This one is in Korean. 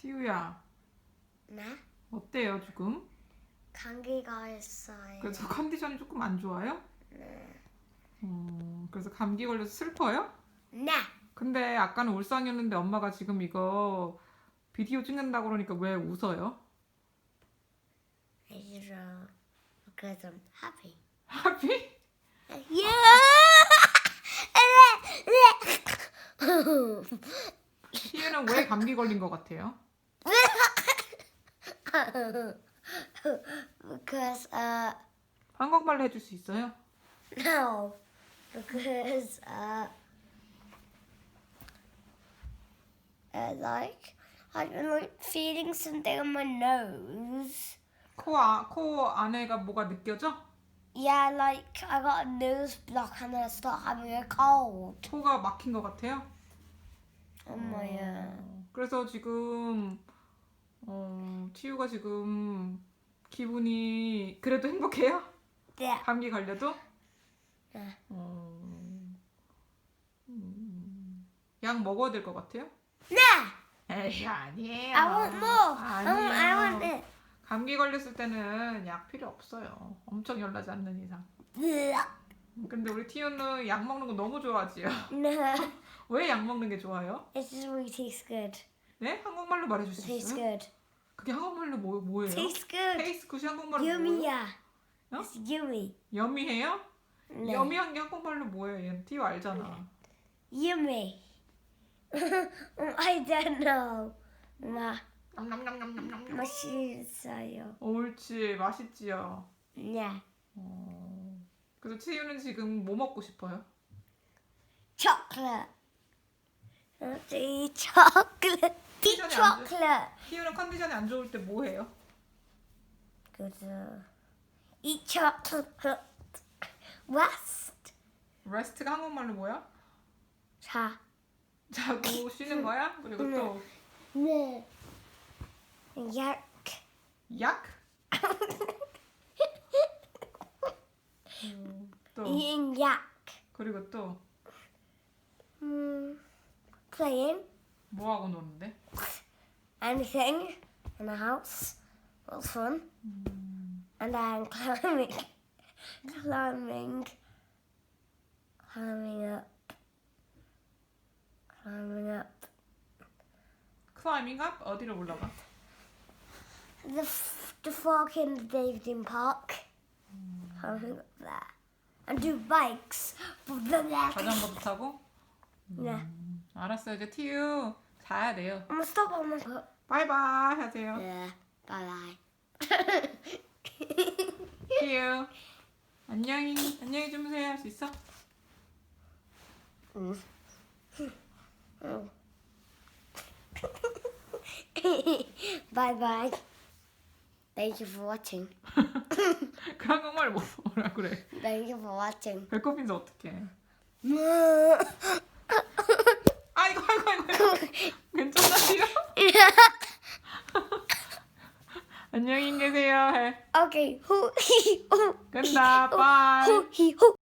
티우야 네? 어때요 지금? 감기가 있어요. 그래서 컨디션이 조금 안 좋아요? 네. 음, 그래서 감기 걸려서 슬퍼요? 네. 근데 아까는 울상이었는데 엄마가 지금 이거 비디오 찍는다고 그러니까 왜 웃어요? Zero. Because I'm happy. 하피? 티우는 왜 감기 걸린 것 같아요? Because uh 한국말로 해줄 수 있어요? no. Because uh uh like I've been like feeling something on my nose. 코, 아, 코 안에가 뭐가 느껴져? Yeah, like I got a nose block and then I start having a cold. 코가 막힌 것 같아요? Oh my uh, 어, 그래서 지금 어, 티우가 지금 기분이 그래도 행복해요? yeah. 감기 걸려도? 네. 어, 음, 약 먹어야 될 것 같아요? Nah. 에이 아니에요. I want more. I want, I want 아니에요. it. 감기 걸렸을 때는 약 필요 없어요. 엄청 열나지 않는 이상. 근데 우리 티우는 약 먹는 거 너무 좋아하지요. No, 왜약 먹는 게 좋아요? it just really tastes good. 네? 한국말로 말해줄 수 tastes 있어요? good. 그게 한국말로 뭐, 뭐예요? Tastes good. 테이스 굿이 한국말로 뭐예요? yeah. 어? It's yummy. 여미해요? No. 여미한 게 한국말로 뭐예요? 얘는 티우 알잖아. Yummy. I don't know. 냠냠냠냠냠냠. 맛있어요. 옳지 맛있지요. Yeah. 어... 그래서 티우는 지금 뭐 먹고 싶어요? Chocolate. Uh, The Condition이 안 돼. chocolate. 티우는 컨디션이 안 좋을 때 뭐 해요? Uh, eat chocolate. Rest. 레스트가 한국말로 뭐야? 자. 자고 쉬는 거야? 그리고 또 네. 약. 약? 음, 또 Eating yak. 그리고 또뭐 Mm, playing 하고 노는데? anything in the house. was fun. And then climbing, climbing, climbing up, climbing up. 클라이밍 업 어디로 올라가? The f- the fork in the Davidson Park. Climbing up there. And do bikes. 자전거도 타고? Yeah. 알았어요 이제 티우 자야 돼요. Stop on my foot. 바이바이 하세요. Bye bye. 티우 안녕히 안녕히 주무세요 할 수 있어? bye bye. Thank you for watching. 그 한국말 뭐- 뭐라 그래? Thank you for watching. 배꼽인데 어떡해? okay, 아이고 아이고 아이고 괜찮아 티우? 안녕히 계세요 해. who he who 끝나 빠이. he who